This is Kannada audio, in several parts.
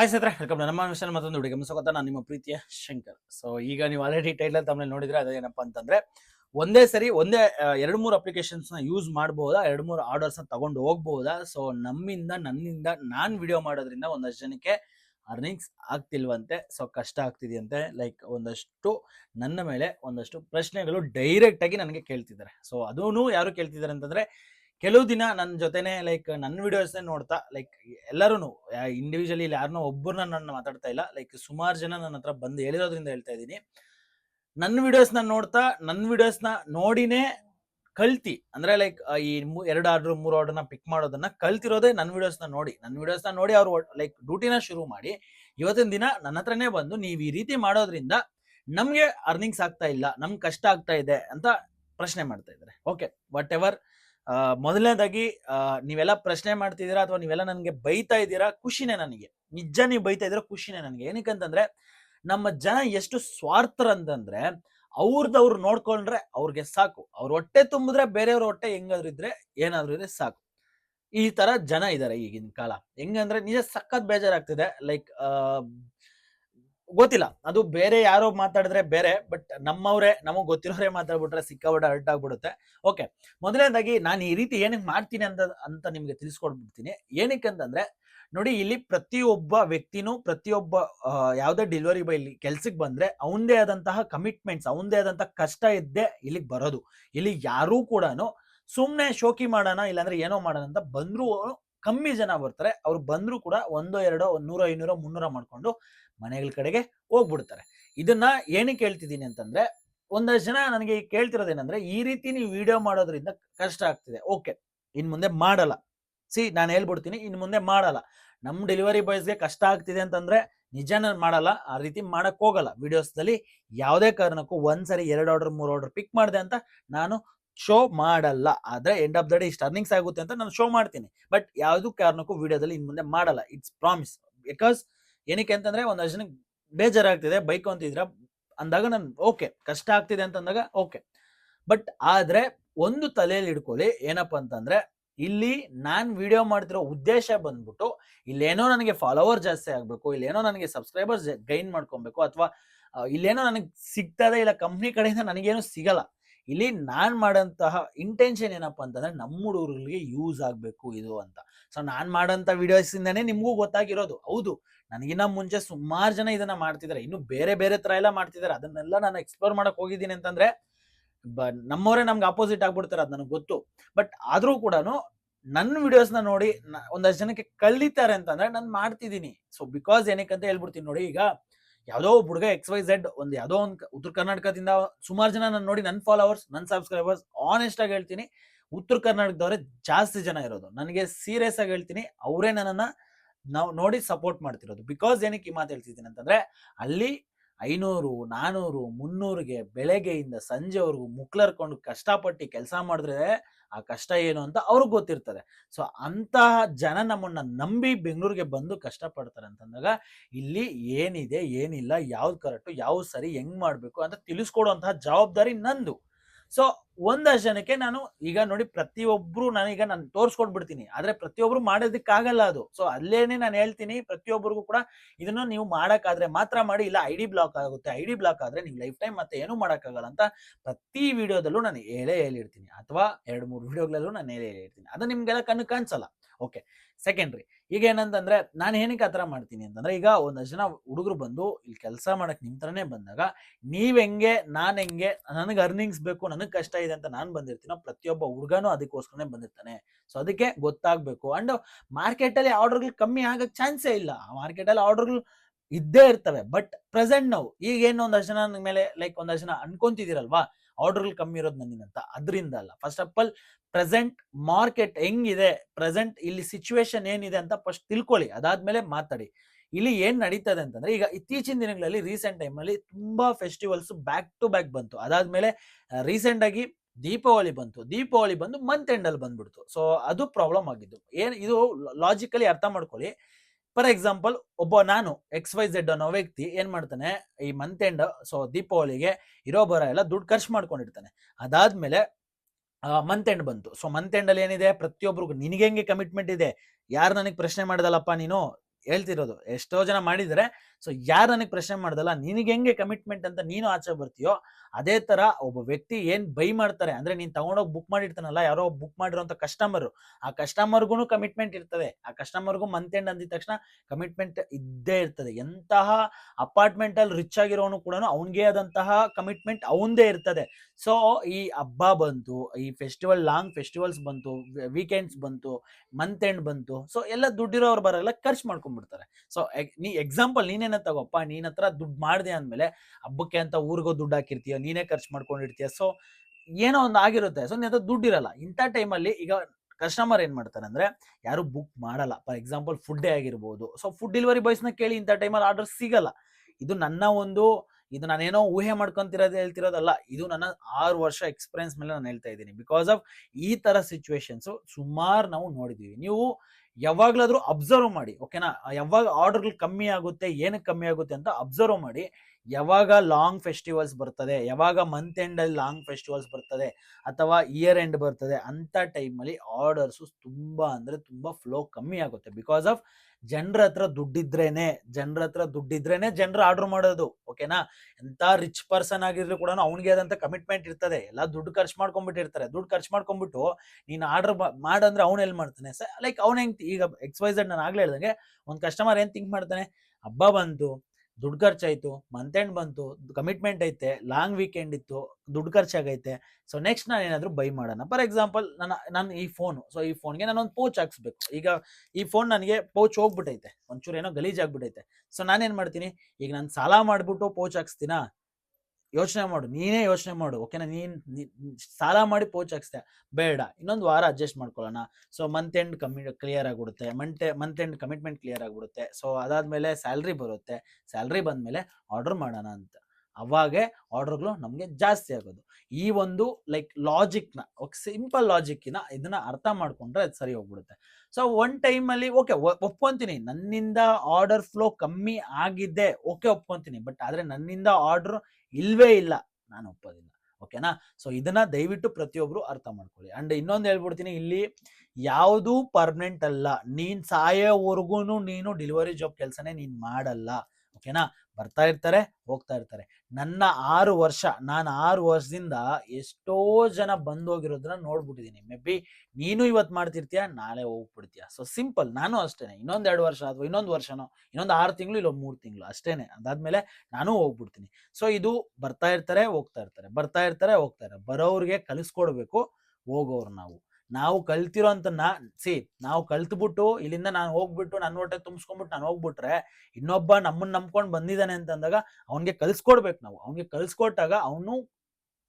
ಹಾಯ್ ಸತ್ರ ವೆಲ್ಕಮ್ ನಮ್ಮ ವಿಷಯ ಮತ್ತೊಂದು ಹುಡುಗಿ ಸ್ವಾಗತ ನಾನು ನಿಮ್ಮ ಪ್ರೀತಿಯ ಶಂಕರ್. ಸೊ ಈಗ ನೀವು ಆಲ್ರೆಡಿ ಟೈಟಲ್ ತಮ್ಮಲ್ಲಿ ನೋಡಿದ್ರೆ ಅದೇನಪ್ಪ ಅಂತಂದ್ರೆ, ಒಂದೇ ಸರಿ ಒಂದೇ ಎರಡು ಮೂರು ಅಪ್ಲಿಕೇಶನ್ಸ್ನ ಯೂಸ್ ಮಾಡಬಹುದಾ ಎರಡು ಮೂರು ಆರ್ಡರ್ಸ್ನ ತಗೊಂಡು ಹೋಗ್ಬಹುದಾ ಸೊ ನಮ್ಮಿಂದ, ನನ್ನಿಂದ, ನಾನು ವಿಡಿಯೋ ಮಾಡೋದ್ರಿಂದ ಒಂದಷ್ಟು ಜನಕ್ಕೆ ಅರ್ನಿಂಗ್ಸ್ ಆಗ್ತಿಲ್ವಂತೆ. ಸೊ ಕಷ್ಟ ಆಗ್ತಿದೆಯಂತೆ. ಲೈಕ್ ಒಂದಷ್ಟು ನನ್ನ ಮೇಲೆ ಒಂದಷ್ಟು ಪ್ರಶ್ನೆಗಳು ಡೈರೆಕ್ಟ್ ಆಗಿ ನನಗೆ ಕೇಳ್ತಿದ್ದಾರೆ. ಸೊ ಅದೂ ಯಾರು ಕೇಳ್ತಿದ್ದಾರೆ ಅಂತಂದ್ರೆ ಕೆಲವು ದಿನ ನನ್ನ ಜೊತೆನೆ ಲೈಕ್ ನನ್ನ ವಿಡಿಯೋಸ್ ನೋಡ್ತಾ ಲೈಕ್ ಎಲ್ಲರೂ ಇಂಡಿವಿಜುವಲಿ ಯಾರನ್ನೋ ಒಬ್ಬರನ್ನ ನಾನು ಮಾತಾಡ್ತಾ ಇಲ್ಲ ಲೈಕ್ ಸುಮಾರು ಜನ ನನ್ನ ಹತ್ರ ಬಂದು ಹೇಳಿರೋದ್ರಿಂದ ಹೇಳ್ತಾ ಇದ್ದೀನಿ. ನನ್ನ ವಿಡಿಯೋಸ್ನ ನೋಡ್ತಾ ನನ್ನ ವಿಡಿಯೋಸ್ನ ನೋಡಿನೇ ಕಲ್ತಿ, ಅಂದ್ರೆ ಲೈಕ್ ಈ ಎರಡು ಆರ್ಡರ್ ಮೂರು ಆರ್ಡರ್ನ ಪಿಕ್ ಮಾಡೋದನ್ನ ಕಲ್ತಿರೋದೇ ನನ್ನ ವಿಡಿಯೋಸ್ನ ನೋಡಿ. ನನ್ನ ವಿಡಿಯೋಸ್ನ ನೋಡಿ ಅವ್ರು ಲೈಕ್ ಡ್ಯೂಟಿನ ಶುರು ಮಾಡಿ, ಇವತ್ತಿನ ದಿನ ನನ್ನ ಹತ್ರನೇ ಬಂದು ನೀವು ಈ ರೀತಿ ಮಾಡೋದ್ರಿಂದ ನಮ್ಗೆ ಅರ್ನಿಂಗ್ಸ್ ಆಗ್ತಾ ಇಲ್ಲ, ನಮ್ಗೆ ಕಷ್ಟ ಆಗ್ತಾ ಇದೆ ಅಂತ ಪ್ರಶ್ನೆ ಮಾಡ್ತಾ ಇದ್ದಾರೆ ಓಕೆ ವಾಟ್ ಎವರ್ ಮೊದಲನೇದಾಗಿ ನೀವೆಲ್ಲ ಪ್ರಶ್ನೆ ಮಾಡ್ತಿದ್ದೀರಾ ಅಥವಾ ನೀವೆಲ್ಲ ನನಗೆ ಬೈತಾ ಇದ್ದೀರಾ, ಖುಷಿನೇ ನನಗೆ. ನಿಜ ನೀವು ಬೈತಾ ಇದ್ದೀರಾ, ಖುಷಿನೇ ನನಗೆ. ಏನಕ್ಕಂತಂದ್ರೆ ನಮ್ಮ ಜನ ಎಷ್ಟು ಸ್ವಾರ್ಥರಂತಂದ್ರೆ, ಅವ್ರದವ್ರು ನೋಡ್ಕೊಂಡ್ರೆ ಅವ್ರಿಗೆ ಸಾಕು. ಅವ್ರ ಹೊಟ್ಟೆ ತುಂಬಿದ್ರೆ ಬೇರೆಯವ್ರ ಹೊಟ್ಟೆ ಹೆಂಗಾದ್ರು ಇದ್ರೆ, ಏನಾದ್ರು ಇದ್ರೆ ಸಾಕು. ಈ ತರ ಜನ ಇದ್ದಾರೆ ಈಗಿನ ಕಾಲ. ಹೆಂಗಂದ್ರೆ, ನಿಜ ಸಖತ್ ಬೇಜಾರಾಗ್ತಿದೆ. ಲೈಕ್ ಗೊತ್ತಿಲ್ಲ. ಅದು ಬೇರೆ ಯಾರೋ ಮಾತಾಡಿದ್ರೆ ಬೇರೆ ಬಟ್ ನಮ್ಮವರೇ, ನಮಗ್ ಗೊತ್ತಿರೋರೇ ಮಾತಾಡ್ಬಿಟ್ರೆ ಸಿಕ್ಕಾಬಿಟ್ಟೆ ಹರ್ಟ್ ಆಗ್ಬಿಡುತ್ತೆ. ಓಕೆ ಮೊದಲನೇದಾಗಿ ನಾನು ಈ ರೀತಿ ಏನಕ್ಕೆ ಮಾಡ್ತೀನಿ ಅಂತ ಅಂತ ನಿಮ್ಗೆ ತಿಳಿಸ್ಕೊಡ್ಬಿಡ್ತೀನಿ. ಏನಕ್ಕೆ ಅಂತಂದ್ರೆ, ನೋಡಿ ಇಲ್ಲಿ ಪ್ರತಿಯೊಬ್ಬ ವ್ಯಕ್ತಿನೂ ಪ್ರತಿಯೊಬ್ಬ ಯಾವುದೇ ಯಾವ್ದೇ ಡೆಲಿವರಿ ಬಾಯ್ ಇಲ್ಲಿ ಕೆಲ್ಸಕ್ಕೆ ಬಂದ್ರೆ ಅವಂದೇ ಆದಂತಹ ಕಮಿಟ್ಮೆಂಟ್ಸ್ ಅವಂದೇ ಆದಂತಹ ಕಷ್ಟ ಇದ್ದೇ ಇಲ್ಲಿಗೆ ಬರೋದು. ಇಲ್ಲಿ ಯಾರೂ ಕೂಡ ಸುಮ್ಮನೆ ಶೋಕಿ ಮಾಡೋಣ, ಇಲ್ಲಾಂದ್ರೆ ಏನೋ ಮಾಡೋಣ ಅಂತ ಬಂದ್ರು ಕಮ್ಮಿ ಜನ ಬರ್ತಾರೆ. ಅವ್ರು ಬಂದ್ರು ಕೂಡ ಒಂದೋ, ಎರಡೋ, ನೂರೋ, ಐನೂರೋ, ಮುನ್ನೂರ ಮಾಡ್ಕೊಂಡು ಮನೆಗಳ ಕಡೆಗೆ ಹೋಗ್ಬಿಡ್ತಾರೆ. ಇದನ್ನ ಏನಕ್ಕೆ ಹೇಳ್ತಿದ್ದೀನಿ ಅಂತಂದ್ರೆ, ಒಂದಷ್ಟು ಜನ ನನಗೆ ಕೇಳ್ತಿರೋದೇನಂದ್ರೆ, ಈ ರೀತಿ ನೀವು ವಿಡಿಯೋ ಮಾಡೋದ್ರಿಂದ ಕಷ್ಟ ಆಗ್ತಿದೆ. ಓಕೆ ಇನ್ ಮುಂದೆ ಮಾಡಲ್ಲ. ಸಿ ನಾನು ಹೇಳ್ಬಿಡ್ತೀನಿ, ಇನ್ ಮುಂದೆ ಮಾಡಲ್ಲ. ನಮ್ಮ ಡೆಲಿವರಿ ಬಾಯ್ಸ್ಗೆ ಕಷ್ಟ ಆಗ್ತಿದೆ ಅಂತಂದ್ರೆ, ನಿಜ ನಾನು ಮಾಡಲ್ಲ, ಆ ರೀತಿ ಮಾಡಕ್ ಹೋಗಲ್ಲ. ವಿಡಿಯೋಸ್ದಲ್ಲಿ ಯಾವುದೇ ಕಾರಣಕ್ಕೂ ಒಂದ್ಸರಿ, ಎರಡು ಆರ್ಡರ್ ಮೂರು ಆರ್ಡರ್ ಪಿಕ್ ಮಾಡಿದೆ ಅಂತ ನಾನು ಶೋ ಮಾಡಲ್ಲ. ಆದ್ರೆ ಎಂಡ್ ಆಫ್ ದ ಡೇ ಇಷ್ಟು ಅರ್ನಿಂಗ್ಸ್ ಆಗುತ್ತೆ ಅಂತ ನಾನು ಶೋ ಮಾಡ್ತೀನಿ. ಬಟ್ ಯಾವ್ದು ಕಾರಣಕ್ಕೂ ವಿಡಿಯೋದಲ್ಲಿ ಇನ್ನು ಮುಂದೆ ಮಾಡಲ್ಲ. ಇಟ್ಸ್ ಪ್ರಾಮಿಸ್ ಬಿಕಾಸ್ ಏನಕ್ಕೆ ಅಂತಂದ್ರೆ ಒಂದಷ್ಟು ಜನಕ್ಕೆ ಬೇಜಾರಾಗ್ತಿದೆ. ಬೈಕ್ ಅಂತಿದ್ರ ಅಂದಾಗ ನಾನು ಓಕೆ ಕಷ್ಟ ಆಗ್ತಿದೆ ಅಂತಂದಾಗ ಓಕೆ ಬಟ್ ಆದ್ರೆ ಒಂದು ತಲೆಯಲ್ಲಿ ಇಟ್ಕೊಳ್ಳಿ ಏನಪ್ಪಾ ಅಂತಂದ್ರೆ ಇಲ್ಲಿ ನಾನು ವಿಡಿಯೋ ಮಾಡ್ತಿರೋ ಉದ್ದೇಶ ಬಂದ್ಬಿಟ್ಟು ಇಲ್ಲೇನೋ ನನಗೆ ಫಾಲೋವರ್ ಜಾಸ್ತಿ ಆಗಬೇಕು, ಇಲ್ಲೇನೋ ನನಗೆ ಸಬ್ಸ್ಕ್ರೈಬರ್ಸ್ ಗೈನ್ ಮಾಡ್ಕೊಬೇಕು, ಅಥವಾ ಇಲ್ಲೇನೋ ನನಗೆ ಸಿಗ್ತದೆ ಇಲ್ಲ. ಕಂಪ್ನಿ ಕಡೆಯಿಂದ ನನಗೇನು ಸಿಗಲ್ಲ. ಇಲ್ಲಿ ನಾನು ಮಾಡೋಂತಹ ಇಂಟೆನ್ಷನ್ ಏನಪ್ಪ ಅಂತಂದ್ರೆ ನಮ್ಮ ಹುಡುಗರಿಗೆ ಯೂಸ್ ಆಗಬೇಕು ಇದು ಅಂತ. ಸೊ ನಾನು ಮಾಡೋಂಥ ವಿಡಿಯೋಸ್ ನಿಮಗೂ ಗೊತ್ತಾಗಿರೋದು. ಹೌದು, ನನಗಿನ್ನ ಮುಂಚೆ ಸುಮಾರು ಜನ ಇದನ್ನ ಮಾಡ್ತಿದ್ದಾರೆ ಇನ್ನು ಬೇರೆ ಬೇರೆ ಥರ ಎಲ್ಲ ಮಾಡ್ತಿದ್ದಾರೆ ಅದನ್ನೆಲ್ಲ ನಾನು ಎಕ್ಸ್ಪ್ಲೋರ್ ಮಾಡೋಕೆ ಹೋಗಿದ್ದೀನಿ ಅಂತಂದ್ರೆ, ಬ, ನಮ್ಮವರೇ ನಮ್ಗೆ ಅಪೋಸಿಟ್ ಆಗ್ಬಿಡ್ತಾರೆ ಅದು ನನಗೆ ಗೊತ್ತು. ಬಟ್ ಆದರೂ ಕೂಡ ನನ್ನ ವಿಡಿಯೋಸ್ನ ನೋಡಿ ಒಂದಷ್ಟು ಜನಕ್ಕೆ ಕಲಿತಾರೆ ಅಂತಂದ್ರೆ ನಾನು ಮಾಡ್ತಿದ್ದೀನಿ ಸೊ ಬಿಕಾಸ್ ಏನಕ್ಕೆ ಅಂತ ಹೇಳ್ಬಿಡ್ತೀನಿ ನೋಡಿ ಈಗ ಯಾವುದೋ ಹುಡುಗ ಎಕ್ಸ್ ವೈ ಝೆಡ್ ಒಂದು ಯಾವುದೋ ಒಂದು ಉತ್ತರ ಕರ್ನಾಟಕದಿಂದ ಸುಮಾರು ಜನ ನಾನು ನೋಡಿ ನನ್ನ ಫಾಲೋವರ್ಸ್ ನನ್ನ ಸಬ್ಸ್ಕ್ರೈಬರ್ಸ್ ಆನೆಸ್ಟ್ ಆಗಿ ಹೇಳ್ತೀನಿ, ಉತ್ತರ ಕರ್ನಾಟಕದವರೇ ಜಾಸ್ತಿ ಜನ ಇರೋದು. ನನಗೆ ಸೀರಿಯಸ್ ಆಗಿ ಹೇಳ್ತೀನಿ, ಅವರೇ ನನ್ನನ್ನು ನಾವು ನೋಡಿ ಸಪೋರ್ಟ್ ಮಾಡ್ತಿರೋದು. ಬಿಕಾಸ್ ಏನಕ್ಕೆ ಈ ಮಾತು ಹೇಳ್ತಿದ್ದೀನಿ ಅಂತಂದ್ರೆ, ಅಲ್ಲಿ ಐನೂರು, ನಾನೂರು, ಮುನ್ನೂರಿಗೆ ಬೆಳಗ್ಗೆಯಿಂದ ಸಂಜೆವರೆಗೂ ಮುಕ್ಲರ್ಕೊಂಡು ಕಷ್ಟಪಟ್ಟು ಕೆಲಸ ಮಾಡಿದ್ರೆ ಆ ಕಷ್ಟ ಏನು ಅಂತ ಅವ್ರಿಗೆ ಗೊತ್ತಿರ್ತದೆ. ಸೊ ಅಂತಹ ಜನ ನಮ್ಮನ್ನ ನಂಬಿ ಬೆಂಗಳೂರಿಗೆ ಬಂದು ಕಷ್ಟಪಡ್ತಾರೆ ಅಂತಂದಾಗ ಇಲ್ಲಿ ಏನಿದೆ, ಏನಿಲ್ಲ, ಯಾವ್ದು ಕರೆಕ್ಟು ಯಾವ್ದು ಸರಿ, ಹೆಂಗ್ ಮಾಡಬೇಕು ಅಂತ ತಿಳಿಸ್ಕೊಡುವಂತಹ ಜವಾಬ್ದಾರಿ ನಂದು. ಸೊ ಒಂದಷ್ಟು ಜನಕ್ಕೆ ನಾನು ಈಗ ನೋಡಿ ಪ್ರತಿಯೊಬ್ರು ನಾನೀಗ ನಾನು ತೋರಿಸ್ಕೊಟ್ಬಿಡ್ತೀನಿ. ಆದ್ರೆ ಪ್ರತಿಯೊಬ್ರು ಮಾಡೋದಕ್ಕಾಗಲ್ಲ ಅದು. ಸೊ ಅಲ್ಲೇನೆ ನಾನು ಹೇಳ್ತೀನಿ ಪ್ರತಿಯೊಬ್ಬರಿಗೂ ಕೂಡ ಇದನ್ನು ನೀವು ಮಾಡೋಕ್ಕಾದ್ರೆ ಮಾತ್ರ ಮಾಡಿ, ಇಲ್ಲ ಐ ಡಿ ಬ್ಲಾಕ್ ಆಗುತ್ತೆ. ಐ ಡಿ ಬ್ಲಾಕ್ ಆದ್ರೆ ನೀವು ಲೈಫ್ ಟೈಮ್ ಮತ್ತೆ ಏನು ಮಾಡೋಕ್ಕಾಗಲ್ಲ ಅಂತ ಪ್ರತಿ ವಿಡಿಯೋದಲ್ಲೂ ನಾನು ಹೇಳೇ ಹೇಳಿರ್ತೀನಿ ಅಥವಾ ಎರಡು ಮೂರು ವಿಡಿಯೋಗಳಲ್ಲೂ ನಾನು ಹೇಳೇ ಹೇಳಿರ್ತೀನಿ ಅದು ನಿಮ್ಗೆಲ್ಲ ಕಣ್ಣು ಕಾಣಿಸಲ್ಲ. ಓಕೆ ಸೆಕೆಂಡ್ರಿ ಈಗ ಏನಂತಂದ್ರೆ ನಾನು ಏನಕ್ಕೆ ಆ ಥರ ಮಾಡ್ತೀನಿ ಅಂತಂದ್ರೆ ಈಗ ಒಂದಷ್ಟು ಜನ ಹುಡುಗರು ಬಂದು ಇಲ್ಲಿ ಕೆಲಸ ಮಾಡಕ್ಕೆ ನಿಮ್ಮ ಬಂದಾಗ ನೀವು ಹೆಂಗೆ, ನಾನು ಹೆಂಗೆ, ನನಗೆ ಅರ್ನಿಂಗ್ಸ್ ಬೇಕು, ನನಗೆ ಕಷ್ಟ ಇದೆ ಅಂತ ನಾನು ಬಂದಿರ್ತೀನೋ ಪ್ರತಿಯೊಬ್ಬ ಹುಡುಗನೂ ಅದಕ್ಕೋಸ್ಕರನೇ ಬಂದಿರ್ತಾನೆ. ಸೊ ಅದಕ್ಕೆ ಗೊತ್ತಾಗಬೇಕು. ಆ್ಯಂಡ್ ಮಾರ್ಕೆಟಲ್ಲಿ ಆರ್ಡರ್ಗಳು ಕಮ್ಮಿ ಆಗಕ್ಕೆ ಚಾನ್ಸೇ ಇಲ್ಲ. ಮಾರ್ಕೆಟ್ ಅಲ್ಲಿ ಆರ್ಡರ್ಗಳು ಇದ್ದೇ ಇರ್ತವೆ. ಬಟ್ ಪ್ರೆಸೆಂಟ್ ನಾವು ಈಗ ಏನು ಒಂದಷ್ಟು ಜನ ಮೇಲೆ ಲೈಕ್ ಒಂದಷ್ಟು ಜನ ಅನ್ಕೊಂತಿದ್ದೀರಲ್ವಾ? ಆರ್ಡರ್ಗಳು ಕಮ್ಮಿ ಇರೋದು ನನ್ನಿಂದ ಅದರಿಂದ ಅಲ್ಲ. First of all present market ಹೆಂಗಿದೆ, ಪ್ರೆಸೆಂಟ್ ಇಲ್ಲಿ ಸಿಚುವೇಶನ್ ಏನಿದೆ ಅಂತ ಫಸ್ಟ್ ತಿಳ್ಕೊಳ್ಳಿ, ಅದಾದ್ಮೇಲೆ ಮಾತಾಡಿ. ಇಲ್ಲಿ ಏನ್ ನಡೀತದೆ ಅಂತಂದ್ರೆ, ಈಗ ಇತ್ತೀಚಿನ ದಿನಗಳಲ್ಲಿ ರೀಸೆಂಟ್ ಟೈಮ್ ಅಲ್ಲಿ ತುಂಬಾ ಫೆಸ್ಟಿವಲ್ಸ್ ಬ್ಯಾಕ್ ಟು ಬ್ಯಾಕ್ ಬಂತು. ಅದಾದ್ಮೇಲೆ ರೀಸೆಂಟ್ ಆಗಿ ದೀಪಾವಳಿ ಬಂತು. ದೀಪಾವಳಿ ಬಂದು ಮಂತ್ ಎಂಡ್ ಅಲ್ಲಿ ಬಂದ್ಬಿಡ್ತು. ಸೊ ಅದು ಪ್ರಾಬ್ಲಮ್ ಆಗಿದ್ದು. ಏನ್, ಇದು ಲಾಜಿಕಲಿ ಅರ್ಥ ಮಾಡ್ಕೊಳ್ಳಿ. ಫಾರ್ ಎಕ್ಸಾಂಪಲ್ ಒಬ್ಬ ನಾನು ಎಕ್ಸ್ ವೈ ಝೆಡ್ ಅನ್ನೋ ವ್ಯಕ್ತಿ ಏನ್ ಮಾಡ್ತಾನೆ, ಈ ಮಂತ್ ಎಂಡ್ ಸೊ ದೀಪಾವಳಿಗೆ ಇರೋ ಬರ ಎಲ್ಲ ದುಡ್ಡು ಖರ್ಚು ಮಾಡ್ಕೊಂಡಿರ್ತಾನೆ. ಅದಾದ್ಮೇಲೆ ಮಂತ್ ಎಂಡ್ ಬಂತು. ಸೊ ಮಂತ್ ಎಂಡ್ ಅಲ್ಲಿ ಏನಿದೆ? ಪ್ರತಿಯೊಬ್ಬರಿಗೂ ನಿನಗೆ ಹೆಂಗೆ ಕಮಿಟ್ಮೆಂಟ್ ಇದೆ? ಯಾರು ನನಗೆ ಪ್ರಶ್ನೆ ಮಾಡಿದಲ್ಲಪ್ಪ ನೀನು? ಹೇಳ್ತಿರೋದು. ಎಷ್ಟೋ ಜನ ಮಾಡಿದ್ದಾರೆ. ಸೊ ಯಾರು ನನಗೆ ಪ್ರಶ್ನೆ ಮಾಡ್ದಲ್ಲ, ನಿನಗೆ ಹೆಂಗೆ ಕಮಿಟ್ಮೆಂಟ್ ಅಂತ ನೀನು ಆಚೆ ಬರ್ತೀಯೋ, ಅದೇ ತರ ಒಬ್ಬ ವ್ಯಕ್ತಿ ಏನ್ ಬೈ ಮಾಡ್ತಾರೆ, ಅಂದ್ರೆ ನೀನ್ ತಗೊಂಡೋಗಿ ಬುಕ್ ಮಾಡಿರ್ತಾನಲ್ಲ, ಯಾರೋ ಬುಕ್ ಮಾಡಿರೋಂಥ ಕಸ್ಟಮರ್ ಆ ಕಸ್ಟಮರ್ಗೂ ಕಮಿಟ್ಮೆಂಟ್ ಇರ್ತದೆ, ಆ ಕಸ್ಟಮರ್ಗೂ ಮಂತ್ ಎಂಡ್ ಅಂದಿದ ತಕ್ಷಣ ಕಮಿಟ್ಮೆಂಟ್ ಇದ್ದೇ ಇರ್ತದೆ. ಎಂತಹ ಅಪಾರ್ಟ್ಮೆಂಟ್ ಅಲ್ಲಿ ರಿಚ್ ಆಗಿರೋನು ಕೂಡ ಅವನಿಗೆ ಆದಂತಹ ಕಮಿಟ್ಮೆಂಟ್ ಅವಂದೇ ಇರ್ತದೆ. ಸೊ ಈ ಹಬ್ಬ ಬಂತು, ಈ ಫೆಸ್ಟಿವಲ್ ಲಾಂಗ್ ಫೆಸ್ಟಿವಲ್ಸ್ ಬಂತು ವೀಕೆಂಡ್ಸ್ ಬಂತು ಮಂತ್ ಎಂಡ್ ಬಂತು ಸೊ ಎಲ್ಲ ದುಡ್ಡಿರೋರು ಬರಲ್ಲ, ಖರ್ಚು ಮಾಡ್ಕೊಂಡ್ಬಿಡ್ತಾರೆ. ಸೊ ನೀ ಎಕ್ಸಾಂಪಲ್ ನೀನೇನ ತಗೋಪ್ಪ, ನೀನ್ ಹತ್ರ ದುಡ್ಡು ಮಾಡಿದೆ ಅಂದ್ಮೇಲೆ ಹಬ್ಬಕ್ಕೆ ಅಂತ ಊರಿಗೋ ದುಡ್ಡು ಹಾಕಿರ್ತೀಯ, ನೀನೇ ಖರ್ಚು ಮಾಡ್ಕೊಂಡಿರ್ತೀಯ. ಸೊ ಏನೋ ಒಂದು ಆಗಿರುತ್ತೆ. ಸೊ ನಿನ್ನ ದುಡ್ಡು ಇರಲ್ಲ. ಇಂಥ ಟೈಮಲ್ಲಿ ಈಗ ಕಸ್ಟಮರ್ ಏನು ಮಾಡ್ತಾರೆ ಅಂದ್ರೆ, ಯಾರು ಬುಕ್ ಮಾಡಲ್ಲ. ಫಾರ್ ಎಕ್ಸಾಂಪಲ್ ಫುಡ್ಡೇ ಆಗಿರ್ಬೋದು. ಸೊ ಫುಡ್ ಡೆಲಿವರಿ ಬಾಯ್ಸ್ನ ಕೇಳಿ ಇಂಥ ಟೈಮಲ್ಲಿ ಆರ್ಡರ್ ಸಿಗಲ್ಲ. ಇದು ನನ್ನ ಒಂದು, ಇದು ನಾನೇನೋ ಊಹೆ ಮಾಡ್ಕೊಂತಿರೋದು ಹೇಳ್ತಿರೋದಲ್ಲ. ಇದು ನನ್ನ ಆರು ವರ್ಷ ಎಕ್ಸ್ಪೀರಿಯನ್ಸ್ ಮೇಲೆ ನಾನು ಹೇಳ್ತಾ ಇದ್ದೀನಿ. ಬಿಕಾಸ್ ಆಫ್ ಈ ತರ ಸಿಚುವೇಶನ್ಸು ಸುಮಾರು ನಾವು ನೋಡಿದೀವಿ. ನೀವು ಯಾವಾಗ್ಲಾದ್ರೂ ಅಬ್ಸರ್ವ್ ಮಾಡಿ ಓಕೆನಾ ಯಾವಾಗ ಆರ್ಡರ್ಗಳು ಕಮ್ಮಿ ಆಗುತ್ತೆ ಏನಕ್ಕೆ ಕಮ್ಮಿ ಆಗುತ್ತೆ ಅಂತ ಅಬ್ಸರ್ವ್ ಮಾಡಿ. ಯಾವಾಗ ಲಾಂಗ್ ಫೆಸ್ಟಿವಲ್ಸ್ ಬರ್ತದೆ, ಯಾವಾಗ ಮಂತ್ ಎಂಡ್ ಅಲ್ಲಿ ಲಾಂಗ್ ಫೆಸ್ಟಿವಲ್ಸ್ ಬರ್ತದೆ ಅಥವಾ ಇಯರ್ ಎಂಡ್ ಬರ್ತದೆ ಅಂತ ಟೈಮಲ್ಲಿ ಆರ್ಡರ್ಸ್ ತುಂಬಾ ಅಂದ್ರೆ ತುಂಬಾ ಫ್ಲೋ ಕಮ್ಮಿ ಆಗುತ್ತೆ. ಬಿಕಾಸ್ ಆಫ್ ಜನರ ಹತ್ರ ದುಡ್ಡಿದ್ರೇನೆ, ಜನರ ಹತ್ರ ದುಡ್ಡಿದ್ರೇನೆ ಜನರು ಆರ್ಡರ್ ಮಾಡೋದು ಓಕೆನಾ ಎಂಥ ರಿಚ್ ಪರ್ಸನ್ ಆಗಿದ್ರು ಕೂಡ ಅವ್ನಿಗೆ ಆದಂಥ ಕಮಿಟ್ಮೆಂಟ್ ಇರ್ತದೆ. ಎಲ್ಲ ದುಡ್ಡು ಖರ್ಚು ಮಾಡ್ಕೊಂಡ್ಬಿಟ್ಟಿರ್ತಾರೆ ದುಡ್ಡು ಖರ್ಚು ಮಾಡ್ಕೊಂಡ್ಬಿಟ್ಟು ನೀನು ಆರ್ಡರ್ ಮಾಡಂದ್ರೆ ಅವ್ನು ಎಲ್ಲಿ ಮಾಡ್ತಾನೆ? ಸ ಲೈಕ್ ಅವ್ನು ಹೆಂಗೆ ಈಗ ಎಕ್ಸ್ ವೈ ಝೆಡ್ ನಾನು ಆಗ್ಲೇ ಹೇಳ್ದಂಗೆ, ಒಂದು ಕಸ್ಟಮರ್ ಏನು ಥಿಂಕ್ ಮಾಡ್ತಾನೆ? ಹಬ್ಬ ಬಂತು. ದುಡ್ಡು ಖರ್ಚಾಯಿತು ಮಂತ್ ಎಂಡ್ ಬಂತು ಕಮಿಟ್ಮೆಂಟ್ ಐತೆ ಲಾಂಗ್ ವೀಕೆಂಡ್ ಇತ್ತು, ದುಡ್ಡು ಖರ್ಚಾಗೈತೆ ಸೊ ನೆಕ್ಸ್ಟ್ ನಾನು ಏನಾದ್ರು ಬೈ ಮಾಡೋಣ. ಫಾರ್ ಎಕ್ಸಾಂಪಲ್ ನನ್ನ ನಾನು ಈ ಫೋನು ಸೊ ಈ ಫೋನ್ಗೆ ನಾನು ಒಂದು ಪೋಚ್ ಹಾಕ್ಸ್ಬೇಕು. ಈಗ ಈ ಫೋನ್ ನನಗೆ ಪೌಚ್ ಹೋಗ್ಬಿಟ್ಟೈತೆ ಒಂಚೂರು ಏನೋ ಗಲೀಜ್ ಆಗ್ಬಿಟ್ಟೈತೆ ಸೊ ನಾನೇನು ಮಾಡ್ತೀನಿ? ಈಗ ನಾನು ಸಾಲ ಮಾಡಿಬಿಟ್ಟು ಪೋಚ್ ಹಾಕ್ಸ್ತೀನಾ? ಯೋಚನೆ ಮಾಡು, ನೀನೇ ಯೋಚನೆ ಮಾಡು, ಓಕೆನಾ? ನೀನ್ ಸಾಲ ಮಾಡಿ ಪೋಚ್ ಹಾಕ್ಸ್ತೆ ಬೇಡ, ಇನ್ನೊಂದು ವಾರ ಅಡ್ಜಸ್ಟ್ ಮಾಡ್ಕೊಳ್ಳೋಣ. ಸೊ ಮಂತ್ ಎಂಡ್ ಕಮ್ಮಿ ಕ್ಲಿಯರ್ ಆಗಿಬಿಡುತ್ತೆ. Month month end commitment clear ಆಗಿಬಿಡುತ್ತೆ. ಸೊ ಅದಾದ್ಮೇಲೆ ಸ್ಯಾಲ್ರಿ ಬರುತ್ತೆ. ಸ್ಯಾಲ್ರಿ ಬಂದ್ಮೇಲೆ ಆರ್ಡರ್ ಮಾಡೋಣ ಅಂತ. ಅವಾಗೆ ಆರ್ಡರ್ಗಳು ನಮಗೆ ಜಾಸ್ತಿ ಆಗೋದು. ಈ ಒಂದು ಲೈಕ್ ಲಾಜಿಕ್ನ ಸಿಂಪಲ್ ಲಾಜಿಕ್ಕಿನ ಇದನ್ನ ಅರ್ಥ ಮಾಡ್ಕೊಂಡ್ರೆ ಅದು ಸರಿ ಹೋಗ್ಬಿಡುತ್ತೆ. ಸೊ ಒನ್ ಟೈಮಲ್ಲಿ ಓಕೆ ಒಪ್ಕೊಂತೀನಿ. ನನ್ನಿಂದ ಆರ್ಡರ್ ಫ್ಲೋ ಕಮ್ಮಿ ಆಗಿದೆ ಓಕೆ ಒಪ್ಕೊಂತೀನಿ. ಬಟ್ ಆದರೆ ನನ್ನಿಂದ ಆರ್ಡರ್ ಇಲ್ವೇ ಇಲ್ಲ. ನಾನು ಒಪ್ಪೋದಿಲ್ಲ. ಓಕೆನಾ? ಸೊ ಇದನ್ನ ದಯವಿಟ್ಟು ಪ್ರತಿಯೊಬ್ರು ಅರ್ಥ ಮಾಡ್ಕೊಳ್ಳಿ. ಅಂಡ್ ಇನ್ನೊಂದು ಹೇಳ್ಬಿಡ್ತೀನಿ, ಇಲ್ಲಿ ಯಾವುದು ಪರ್ಮನೆಂಟ್ ಅಲ್ಲ. ನೀನ್ ಸಾಯೋವರೆಗೂ ನೀನು ಡೆಲಿವರಿ ಜಾಬ್ ಕೆಲಸನೇ ನೀನ್ ಮಾಡಲ್ಲ. ಓಕೆನಾ? ಬರ್ತಾ ಇರ್ತಾರೆ, ಹೋಗ್ತಾ ಇರ್ತಾರೆ. ನನ್ನ ಆರು ವರ್ಷ, ನಾನು ಆರು ವರ್ಷದಿಂದ ಎಷ್ಟೋ ಜನ ಬಂದೋಗಿರೋದನ್ನ ನೋಡ್ಬಿಟ್ಟಿದ್ದೀನಿ ಮೇ ಬಿ ನೀನು ಇವತ್ತು ಮಾಡ್ತಿರ್ತೀಯ, ನಾಳೆ ಹೋಗ್ಬಿಡ್ತೀಯ? ಸೊ ಸಿಂಪಲ್ ನಾನು ಅಷ್ಟೇನೆ. ಇನ್ನೊಂದು ಎರಡು ವರ್ಷ ಅಥವಾ ಇನ್ನೊಂದು ವರ್ಷನೋ, ಇನ್ನೊಂದು ಆರು ತಿಂಗಳು ಇಲ್ಲ ಮೂರು ತಿಂಗಳು, ಅಷ್ಟೇನೆ. ಅದಾದ್ಮೇಲೆ ನಾನು ಹೋಗ್ಬಿಡ್ತೀನಿ. ಸೊ ಇದು ಬರ್ತಾ ಇರ್ತಾರೆ, ಹೋಗ್ತಾ ಇರ್ತಾರೆ. ಬರ್ತಾ ಇರ್ತಾರೆ, ಹೋಗ್ತಾ ಇರ್ತಾರೆ. ಬರೋರಿಗೆ ಕಲಿಸ್ಕೊಡ್ಬೇಕು, ಹೋಗೋರು ನಾವು. ನಾವು ಕಲ್ತಿರೋ ಅಂತ ನಾ ಸಿ ನಾವು ಕಲ್ತ್ಬಿಟ್ಟು ಇಲ್ಲಿಂದ ನಾನು ಹೋಗ್ಬಿಟ್ಟು ನನ್ನ ಹೊಟ್ಟೆ ತುಂಬಿಸ್ಕೊಂಡ್ಬಿಟ್ಟು ನಾನು ಹೋಗ್ಬಿಟ್ರೆ ಇನ್ನೊಬ್ಬ ನಮ್ಮನ್ನ ನಂಬ್ಕೊಂಡು ಬಂದಿದ್ದಾನೆ ಅಂತ ಅಂದಾಗ ಅವನಿಗೆ ಕಲಿಸ್ಕೊಡ್ಬೇಕು ನಾವು. ಅವನಿಗೆ ಕಲಿಸ್ಕೊಟ್ಟಾಗ ಅವನು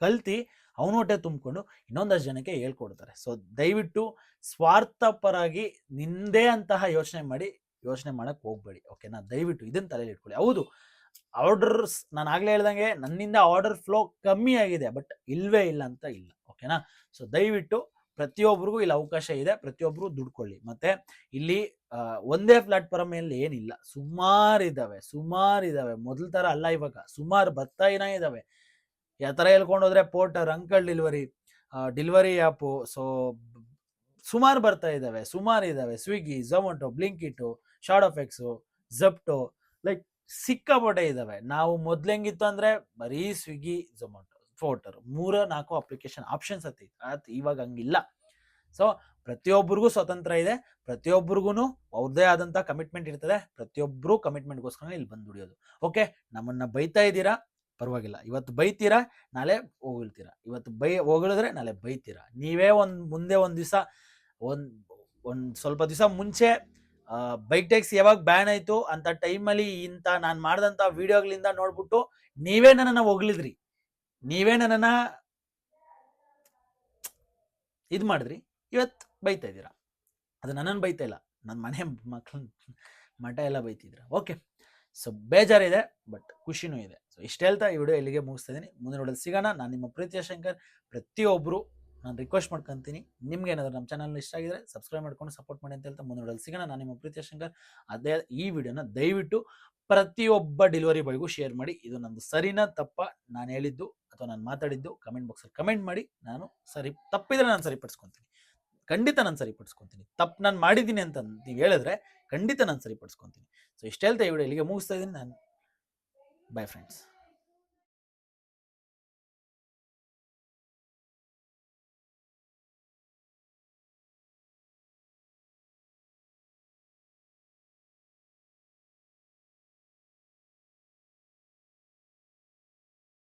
ಕಲ್ತಿ ಅವನ ಹೊಟ್ಟೆ ತುಂಬಿಕೊಂಡು ಇನ್ನೊಂದಷ್ಟು ಜನಕ್ಕೆ ಹೇಳ್ಕೊಡ್ತಾರೆ. ಸೊ ದಯವಿಟ್ಟು ಸ್ವಾರ್ಥಪರಾಗಿ ನಿಂದೇ ಅಂತಹ ಯೋಚನೆ ಮಾಡಿ, ಯೋಚನೆ ಮಾಡಕ್ ಹೋಗ್ಬೇಡಿ. ಓಕೆನಾ? ದಯವಿಟ್ಟು ಇದನ್ನ ತಲೆಯಲ್ಲಿ ಇಟ್ಕೊಳ್ಳಿ. ಹೌದು, ಆರ್ಡರ್ಸ್ ನಾನು ಆಗಲೇ ಹೇಳ್ದಂಗೆ ನನ್ನಿಂದ ಆರ್ಡರ್ ಫ್ಲೋ ಕಮ್ಮಿ ಆಗಿದೆ, ಬಟ್ ಇಲ್ವೇ ಇಲ್ಲ ಅಂತ ಇಲ್ಲ. ಓಕೆನಾ? ಸೊ ದಯವಿಟ್ಟು ಪ್ರತಿಯೊಬ್ಬರಿಗೂ ಇಲ್ಲಿ ಅವಕಾಶ ಇದೆ ಪ್ರತಿಯೊಬ್ಬರು ದುಡ್ಕೊಳ್ಳಿ. ಮತ್ತೆ ಇಲ್ಲಿ ಒಂದೇ ಪ್ಲಾಟ್ಫಾರ್ಮ್ ಅಲ್ಲಿ ಏನಿಲ್ಲ. ಸುಮಾರು ಇದಾವೆ ಸುಮಾರು ಇದಾವೆ. ಮೊದಲ ತರ ಅಲ್ಲ ಇವಾಗ. ಸುಮಾರು ಬರ್ತಾ ಏನ ಇದಾವೆ. ಯಾವ ತರ ಹೇಳ್ಕೊಂಡು ಹೋದ್ರೆ porter uncle delivery delivery app so, ಸುಮಾರು ಬರ್ತಾ ಇದಾವೆ, ಸುಮಾರು ಇದಾವೆ. Swiggy Zomato Blinkit Shadowfax Zepto, like ಸಿಕ್ಕಾಪಟ್ಟೆ ಇದ್ದಾವೆ ನಾವು ಮೊದ್ಲು ಹೆಂಗಿತ್ತು ಅಂದರೆ ಬರೀ ಸ್ವಿಗ್ಗಿ, ಝೊಮ್ಯಾಟೊ. ಫೋಟರ್ ಮೂರ ನಾಲ್ಕು ಅಪ್ಲಿಕೇಶನ್ ಆಪ್ಷನ್ಸ್ ಹತ್ತಿ ಆತ್ ಇವಾಗ ಹಂಗಿಲ್ಲ. ಸೊ ಪ್ರತಿಯೊಬ್ಬರಿಗೂ ಸ್ವತಂತ್ರ ಇದೆ. ಪ್ರತಿಯೊಬ್ಬರಿಗೂ ಅವ್ರದೇ ಆದಂತ ಕಮಿಟ್ಮೆಂಟ್ ಇರ್ತದೆ. ಪ್ರತಿಯೊಬ್ಬರು ಕಮಿಟ್ಮೆಂಟ್ಗೋಸ್ಕರ ಇಲ್ಲಿ ಬಂದು ದುಡಿಯೋದು. ಓಕೆ ನಮ್ಮನ್ನ ಬೈತಾ ಇದ್ದೀರಾ? ಪರವಾಗಿಲ್ಲ. ಇವತ್ತು ಬೈತೀರಾ? ನಾಳೆ ಹೋಗಿಳ್ತೀರಾ ಇವತ್ತು ಬೈ ಹೊಗಳಿದ್ರೆ ನಾಳೆ ಬೈತೀರಾ? ನೀವೇ ಒಂದು ಮುಂದೆ ಒಂದು ದಿವಸ, ಒಂದ್ ಒಂದ್ ಸ್ವಲ್ಪ ದಿವಸ ಮುಂಚೆ ಬೈಕ್ ಟ್ಯಾಕ್ಸ್ ಯಾವಾಗ ಬ್ಯಾನ್ ಆಯ್ತು ಅಂತ ಟೈಮಲ್ಲಿ ಇಂತ ನಾನು ಮಾಡಿದಂತ ವಿಡಿಯೋಗಳಿಂದ ನೋಡ್ಬಿಟ್ಟು ನೀವೇ ನನ್ನನ್ನು ಹೊಗಳಿದ್ರಿ ನೀವೇ ನನ್ನ ಇದು ಮಾಡಿದ್ರಿ. ಇವತ್ತು ಬೈತಾ ಇದ್ದೀರಾ? ಅದು ನನ್ನನ್ನು ಬೈತಾ ಇಲ್ಲ. ನನ್ನ ಮನೆ ಮಕ್ಕಳು ಮಠ ಎಲ್ಲ ಬೈತಿದ್ರ. ಓಕೆ. ಸೊ, ಬೇಜಾರಿದೆ, ಬಟ್ ಖುಷಿನೂ ಇದೆ. ಸೊ, ಇಷ್ಟು ಹೇಳ್ತಾ ಈ ವಿಡಿಯೋ ಇಲ್ಲಿಗೆ ಮುಗಿಸ್ತಾ ಇದ್ದೀನಿ. ಮುಂದಿನ ನೋಡೋದು ಸಿಗೋಣ. ನಾನು ನಿಮ್ಮ ಪ್ರೀತಿಯ ಶಂಕರ್. ಪ್ರತಿಯೊಬ್ಬರು ನಾನು ರಿಕ್ವೆಸ್ಟ್ ಮಾಡ್ಕೊತೀನಿ. ನಿಮ್ಗೆ ಏನಾದರೂ ನಮ್ಮ ಚಾನಲ್ ಇಷ್ಟ ಆಗಿದ್ರೆ ಸಬ್ಸ್ಕ್ರೈಬ್ ಮಾಡ್ಕೊಂಡು ಸಪೋರ್ಟ್ ಮಾಡಿ ಅಂತ ಹೇಳ್ತಾ ಮುಂದಿನ ನೋಡೋದು ಸಿಗೋಣ. ನಾನು ನಿಮ್ಮ ಪ್ರೀತಿಯ ಶಂಕರ್. ಅದೇ ಈ ವಿಡಿಯೋನ ದಯವಿಟ್ಟು ಪ್ರತಿಯೊಬ್ಬ ಡೆಲಿವರಿ ಬಾಯ್ಗೂ ಶೇರ್ ಮಾಡಿ. ಇದು ನಂದು ಸರಿನ ತಪ್ಪ? ನಾನು ಹೇಳಿದ್ದು ಅಥವಾ ನಾನು ಮಾತಾಡಿದ್ದು ಕಮೆಂಟ್ ಬಾಕ್ಸಲ್ಲಿ ಕಮೆಂಟ್ ಮಾಡಿ, ನಾನು ಸರಿ, ತಪ್ಪಿದ್ರೆ ನಾನು ಸರಿಪಡಿಸ್ಕೊತೀನಿ. ಖಂಡಿತ ನಾನು ಸರಿಪಡಿಸ್ಕೊತೀನಿ. ತಪ್ಪು ನಾನು ಮಾಡಿದ್ದೀನಿ ಅಂತ ನೀವು ಹೇಳಿದ್ರೆ ಖಂಡಿತ ನಾನು ಸರಿಪಡಿಸ್ಕೊತೀನಿ. ಸೊ ಇಷ್ಟೇ ಹೇಳ್ತಾ ಈ ಇಲ್ಲಿಗೆ ಮುಗಿಸ್ತಾ ಇದ್ದೀನಿ. ನಾನು ಬೈ ಫ್ರೆಂಡ್ಸ್